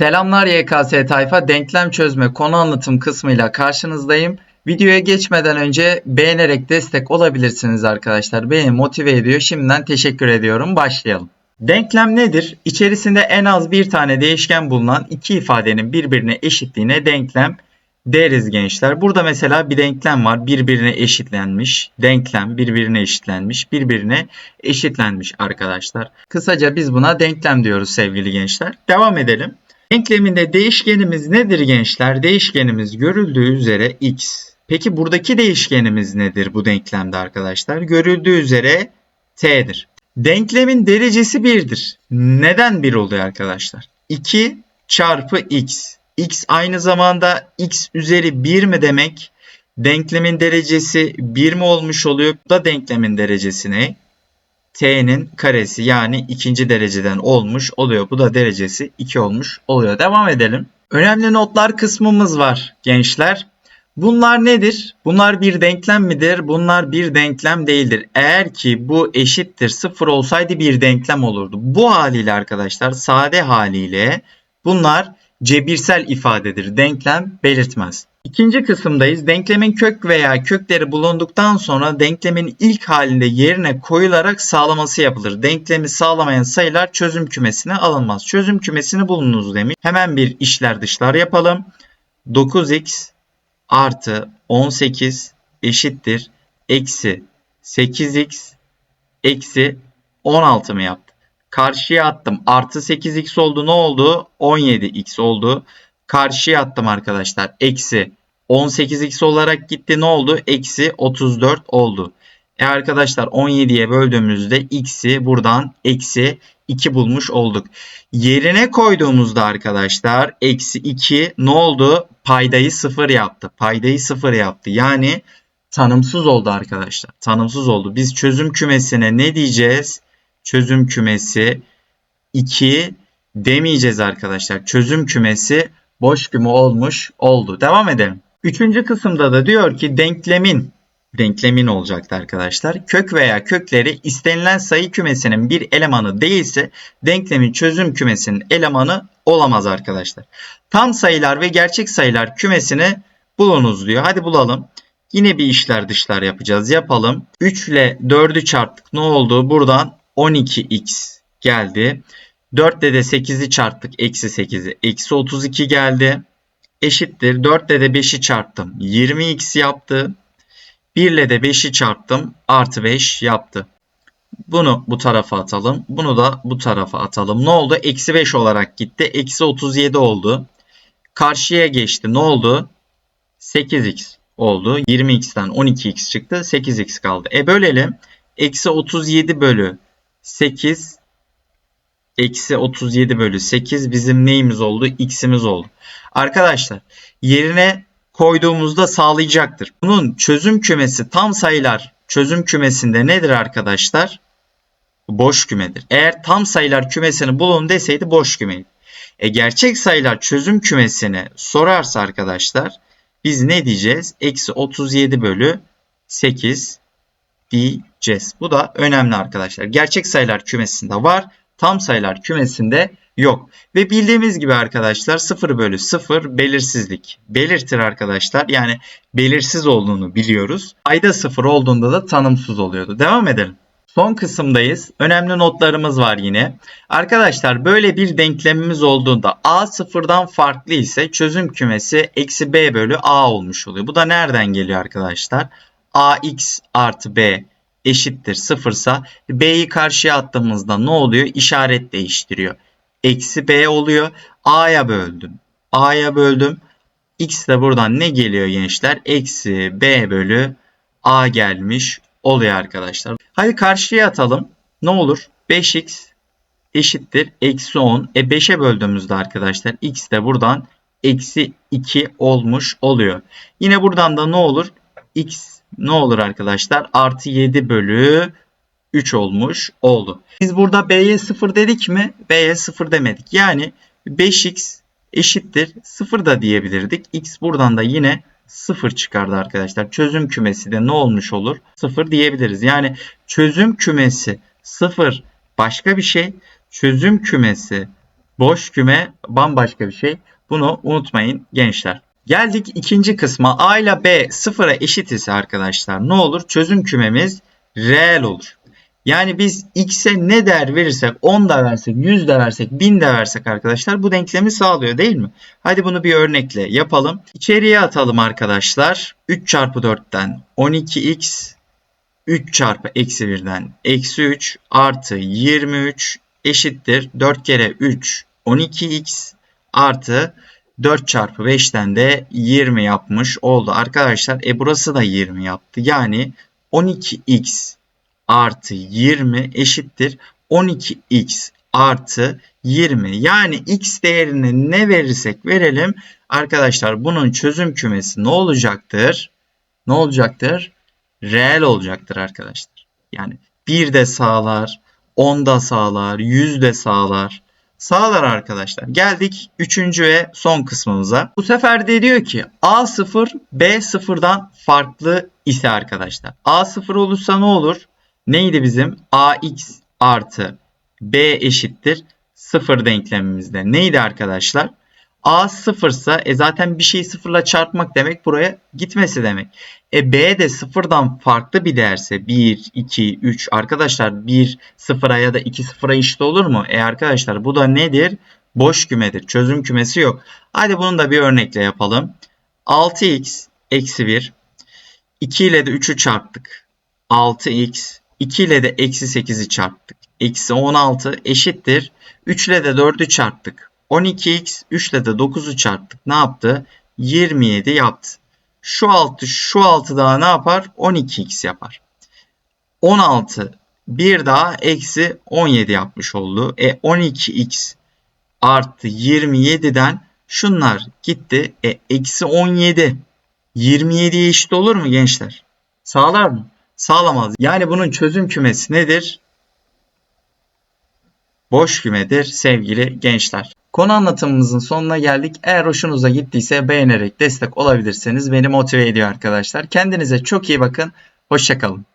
Selamlar YKS tayfa. Denklem çözme konu anlatım kısmıyla karşınızdayım. Videoya geçmeden önce beğenerek destek olabilirsiniz arkadaşlar. Beni motive ediyor. Şimdiden teşekkür ediyorum. Başlayalım. Denklem nedir? İçerisinde en az bir tane değişken bulunan iki ifadenin birbirine eşitliğine denklem deriz gençler. Burada mesela bir denklem var. Birbirine eşitlenmiş. Denklem birbirine eşitlenmiş. Birbirine eşitlenmiş arkadaşlar. Kısaca biz buna denklem diyoruz sevgili gençler. Devam edelim. Denkleminde değişkenimiz nedir gençler? Değişkenimiz görüldüğü üzere x. Peki buradaki değişkenimiz nedir bu denklemde arkadaşlar? Görüldüğü üzere t'dir. Denklemin derecesi 1'dir. Neden 1 oluyor arkadaşlar? 2 çarpı x. x aynı zamanda x üzeri 1 mi demek? Denklemin derecesi 1 mi olmuş oluyor? Da denklemin derecesi ne? T'nin karesi yani ikinci dereceden olmuş oluyor. Bu da derecesi 2 olmuş oluyor. Devam edelim. Önemli notlar kısmımız var gençler. Bunlar nedir? Bunlar bir denklem midir? Bunlar bir denklem değildir. Eğer ki bu eşittir 0 olsaydı bir denklem olurdu. Bu haliyle arkadaşlar sade haliyle bunlar cebirsel ifadedir. Denklem belirtmez. İkinci kısımdayız. Denklemin kök veya kökleri bulunduktan sonra denklemin ilk halinde yerine koyularak sağlaması yapılır. Denklemi sağlamayan sayılar çözüm kümesine alınmaz. Çözüm kümesini bulunuz demiş. Hemen bir işler dışlar yapalım. 9x artı 18 eşittir eksi 8x eksi 16 mı yaptı? Karşıya attım. Artı 8x oldu. Ne oldu? 17x oldu. Karşıya attım arkadaşlar. Eksi 18x olarak gitti. Ne oldu? Eksi 34 oldu. E arkadaşlar 17'ye böldüğümüzde x'i buradan eksi 2 bulmuş olduk. Yerine koyduğumuzda arkadaşlar eksi 2 ne oldu? Paydayı 0 yaptı. Paydayı 0 yaptı. Yani tanımsız oldu arkadaşlar. Tanımsız oldu. Biz çözüm kümesine ne diyeceğiz? Çözüm kümesi 2 demeyeceğiz arkadaşlar. Çözüm kümesi boş küme olmuş oldu. Devam edelim. Üçüncü kısımda da diyor ki denklemin denklemin olacaktı arkadaşlar. Kök veya kökleri istenilen sayı kümesinin bir elemanı değilse denklemin çözüm kümesinin elemanı olamaz arkadaşlar. Tam sayılar ve gerçek sayılar kümesini bulunuz diyor. Hadi bulalım. Yine bir işler dışlar yapacağız. Yapalım. 3 ile 4'ü çarptık. Ne oldu? Buradan 12x geldi. 4 ile de 8'i çarptık. Eksi 8'i. Eksi 32 geldi. Eşittir. 4 ile de 5'i çarptım. 20x yaptı. 1 ile de 5'i çarptım. Artı 5 yaptı. Bunu bu tarafa atalım. Bunu da bu tarafa atalım. Ne oldu? Eksi 5 olarak gitti. Eksi 37 oldu. Karşıya geçti. Ne oldu? 8x oldu. 20x'ten 12x çıktı. 8x kaldı. E bölelim. Eksi 37 bölü 8 eksi 37 bölü 8 bizim neyimiz oldu? X'imiz oldu. Arkadaşlar yerine koyduğumuzda sağlayacaktır. Bunun çözüm kümesi tam sayılar çözüm kümesinde nedir arkadaşlar? Boş kümedir. Eğer tam sayılar kümesini bulun deseydi boş kümeydi. E gerçek sayılar çözüm kümesini sorarsa arkadaşlar biz ne diyeceğiz? Eksi 37 bölü 8 diyeceğiz. Bu da önemli arkadaşlar. Gerçek sayılar kümesinde var. Tam sayılar kümesinde yok. Ve bildiğimiz gibi arkadaşlar 0 bölü 0 belirsizlik belirtir arkadaşlar. Yani belirsiz olduğunu biliyoruz. Ayda 0 olduğunda da tanımsız oluyordu. Devam edelim. Son kısımdayız. Önemli notlarımız var yine. Arkadaşlar böyle bir denklemimiz olduğunda a sıfırdan farklı ise çözüm kümesi eksi b bölü a olmuş oluyor. Bu da nereden geliyor arkadaşlar? ax artı b eşittir sıfırsa b'yi karşıya attığımızda ne oluyor? İşaret değiştiriyor. Eksi b oluyor. a'ya böldüm. a'ya böldüm. x de buradan ne geliyor gençler? Eksi b bölü a gelmiş oluyor arkadaşlar. Hadi karşıya atalım. Ne olur? 5x eşittir. Eksi 10. E 5'e böldüğümüzde arkadaşlar x de buradan eksi 2 olmuş oluyor. Yine buradan da ne olur? x ne olur arkadaşlar? Artı 7 bölü 3 olmuş oldu. Biz burada b'ye 0 dedik mi? b'ye 0 demedik. Yani 5x eşittir 0 da diyebilirdik. x buradan da yine 0 çıkardı arkadaşlar. Çözüm kümesi de ne olmuş olur? 0 diyebiliriz. Yani çözüm kümesi 0 başka bir şey. Çözüm kümesi Boş küme bambaşka bir şey. Bunu unutmayın gençler. Geldik ikinci kısma. A ile B sıfıra eşit ise arkadaşlar ne olur? Çözüm kümemiz reel olur. Yani biz x'e ne değer verirsek 10 da versek 100 de versek 1000 de versek arkadaşlar bu denklemi sağlıyor değil mi? Hadi bunu bir örnekle yapalım. İçeriye atalım arkadaşlar. 3 çarpı 4'ten 12x 3 çarpı eksi 1'den eksi 3 artı 23 eşittir 4 kere 3 12x artı 4 çarpı 5'ten de 20 yapmış oldu. Arkadaşlar e burası da 20 yaptı. Yani 12x artı 20 eşittir 12x artı 20. Yani x değerini ne verirsek verelim arkadaşlar bunun çözüm kümesi ne olacaktır? Ne olacaktır? Reel olacaktır arkadaşlar. Yani 1 de sağlar, 10 da sağlar, 100 de sağlar. Sağlar arkadaşlar. Geldik 3. ve son kısmımıza. Bu sefer de diyor ki A0 B0'dan farklı ise arkadaşlar. A0 olursa ne olur? Neydi bizim? AX artı B eşittir 0 denklemimizde. Neydi arkadaşlar? A sıfırsa e zaten bir şeyi sıfırla çarpmak demek buraya gitmesi demek. E B de sıfırdan farklı bir değerse 1, 2, 3 arkadaşlar 1 sıfıra ya da 2 sıfıra eşit olur mu? E arkadaşlar bu da nedir? Boş kümedir. Çözüm kümesi yok. Hadi bunu da bir örnekle yapalım. 6x eksi 1 2 ile de 3'ü çarptık. 6x 2 ile de eksi 8'i çarptık. Eksi 16 eşittir. 3 ile de 4'ü çarptık. 12x 3 ile de 9'u çarptık. Ne yaptı? 27 yaptı. Şu altı şu altı daha ne yapar? 12x yapar. 16 bir daha eksi 17 yapmış oldu. E 12x artı 27'den şunlar gitti. E eksi 17 27'ye eşit olur mu gençler? Sağlar mı? Sağlamaz. Yani bunun çözüm kümesi nedir? Boş kümedir sevgili gençler. Konu anlatımımızın sonuna geldik. Eğer hoşunuza gittiyse beğenerek destek olabilirseniz beni motive ediyor arkadaşlar. Kendinize çok iyi bakın. Hoşçakalın.